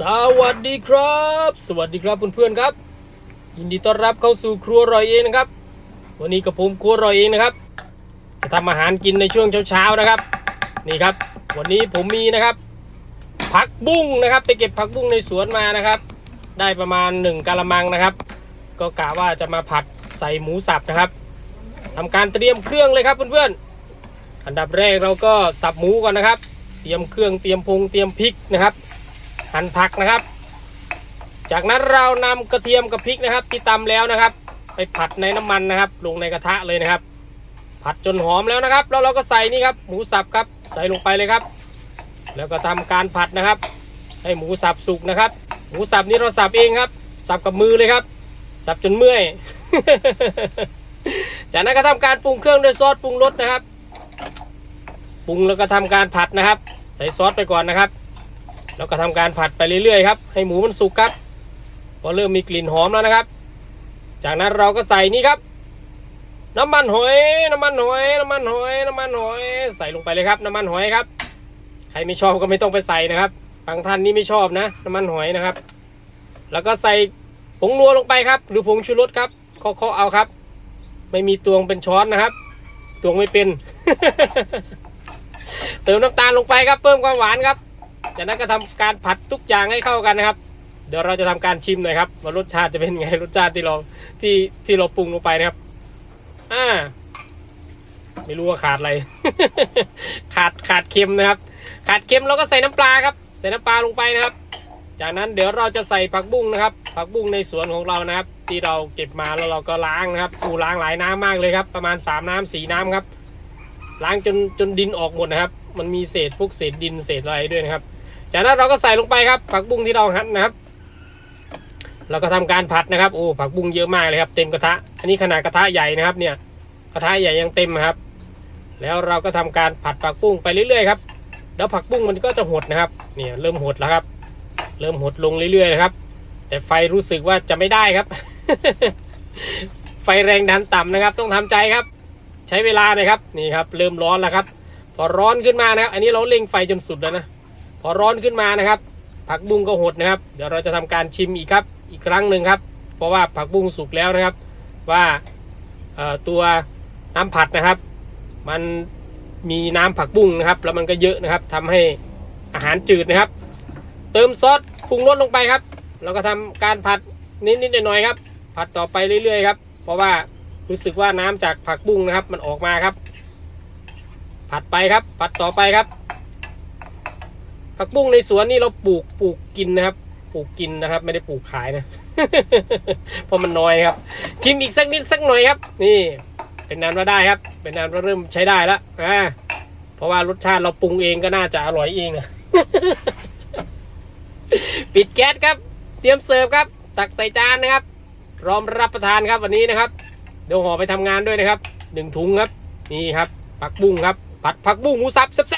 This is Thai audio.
สวัสดีครับ สวัสดีครับเพื่อนๆครับ ยินดีต้อนรับเข้าสู่ครัวรอยเองนะครับ วันนี้กับผมครัวรอยเองนะครับ จะทำอาหารกินในช่วงเช้าๆนะครับ นี่ครับ วันนี้ผมมีนะครับ ผักบุ้งนะครับ ไปเก็บผักบุ้งในสวนมานะครับ ได้ประมาณ 1กะละมังนะครับ ก็กะว่าจะมาผัดใส่หมูสับนะครับทำการเตรียมเครื่องเลยครับเพื่อนๆอันดับแรกเราก็สับหมูก่อนนะครับ เตรียมเครื่องเตรียมพงเตรียมพริกนะครับ หั่นผักนะครับ จากนั้นเรานำกระเทียมกับพริกนะครับ ที่ตำแล้วนะครับ ไปผัดในน้ำมันนะครับ ลงในกระทะเลยนะครับ ผัดจนหอมแล้วนะครับ แล้วเราก็ใส่นี่ครับหมูสับครับ ใส่ลงไปเลยครับ แล้วก็ทำการผัดนะครับ ให้หมูสับสุกนะครับ หมูสับนี้เราสับเองครับ สับกับมือเลยครับ สับจนเมื่อยจากนั้นก็ทำการปรุงเครื่องด้วยซอสปรุงรสนะครับ ปรุงแล้วก็ทำการผัดนะครับ ใส่ซอสไปก่อนนะครับ แล้วก็ทำการผัดไปเรื่อยๆครับให้หมูมันสุกครับพอเริ่มมีกลิ่นหอมแล้วนะครับ จากนั้นเราก็ใส่นี่ครับ น้ำมันหอยน้ำมันหอยน้ำมันหอยน้ำมันหอย ใส่ลงไปเลยครับ น้ำมันหอยครับ ใครไม่ชอบก็ไม่ต้องไปใส่นะครับบางท่านนี่ไม่ชอบนะ น้ำมันหอยนะครับ แล้วก็ใส่ผงนัวลงไปครับ หรือผงชูรสครับเคาะๆเอาครับ ไม่มีตวงเป็นช้อนนะครับตวงไม่เป็น เติมน้ำตาลลงไปครับ เพิ่มความหวานครับ จากนั้นก็ทำการผัดทุกอย่างให้เข้ากันนะครับ เดี๋ยวเราจะทำการชิมหน่อยครับว่ารสชาติจะเป็นไงรสชาติที่เราที่ที่เราปรุงลงไปนะครับ อ่า ไม่รู้ว่าขาดอะไร ขาดขาดเค็มนะครับ ขาดเค็มเราก็ใส่น้ำปลาครับ ใส่น้ำปลาลงไปนะครับ จากนั้นเดี๋ยวเราจะใส่ผักบุ้งนะครับ ผักบุ้งในสวนของเรานะครับ ที่เราเก็บมาแล้วเราก็ล้างนะครับอูล้างหลายน้ำมากเลยครับ ประมาณสามน้ำสี่น้ำครับล้างจนจนดินออกหมดนะครับ มันมีเศษพวกเศษดินเศษอะไรด้วยนะครับ จากนั้นเราก็ใส่ลงไปครับ ผักบุ้งที่เราหั่นนะครับเราก็ทำการผัดนะครับโอ้ผักบุ้งเยอะมากเลยครับ เต็มกระทะ อันนี้ขนาดกระทะใหญ่นะครับ เนี่ย กระทะใหญ่ยังเต็มครับ แล้วเราก็ทำการผัดผักบุ้งไปเรื่อยๆครับแล้วผักบุ้งมันก็จะหดนะครับ เนี่ยเริ่มหดแล้วครับ เริ่มหดลงเรื่อยๆนะครับ แต่ไฟรู้สึกว่าจะไม่ได้ครับ ไฟแรงดันต่ำนะครับ ต้องทำใจครับ ใช้เวลาน่อยครับนี่ครับ เริ่มร้อนแล้วครับ พอร้อนขึ้นมานะครับ อันนี้เราเร่งไฟจนสุดแล้วนะ พอร้อนขึ้นมานะครับ ผักบุ้งก็หดนะครับ เดี๋ยวเราจะทำการชิมอีกครับ อีกครั้งหนึ่งครับ เพราะว่าผักบุ้งสุกแล้วนะครับ ว่าตัวน้ำผัดนะครับ มันมีน้ำผักบุ้งนะครับ แล้วมันก็เยอะนะครับทำให้อาหารจืดนะครับ เติมซอสปรุงรสลงไปครับ แล้วก็ทำการผัดนิดๆหน่อยๆครับ ผัดต่อไปเรื่อยๆครับ เพราะว่ารู้สึกว่าน้ำจากผักบุ้งนะครับ มันออกมาครับ ผัดไปครับ ผัดต่อไปครับ ผักบุ้งในสวนนี่เราปลูกปลูกกินนะครับ ปลูกกินนะครับ ไม่ได้ปลูกขายนะเพราะมันน้อยครับ ชิมอีกสักนิดสักหน่อยครับ นี่ เป็นนานว่าได้ครับ เป็นนานว่าเริ่มใช้ได้แล้วอ่าเพราะว่ารสชาติเราปรุงเองก็น่าจะอร่อยเองนะปิดแก๊สครับ เตรียมเสิร์ฟครับ ตักใส่จานนะครับพร้อมรับประทานครับวันนี้นะครับ เดี๋ยวห่อไปทำงานด้วยนะครับหนึ่งถุงครับ นี่ครับผักบุ้งครับ ผัดผักบุ้งหมูสับแซ่บ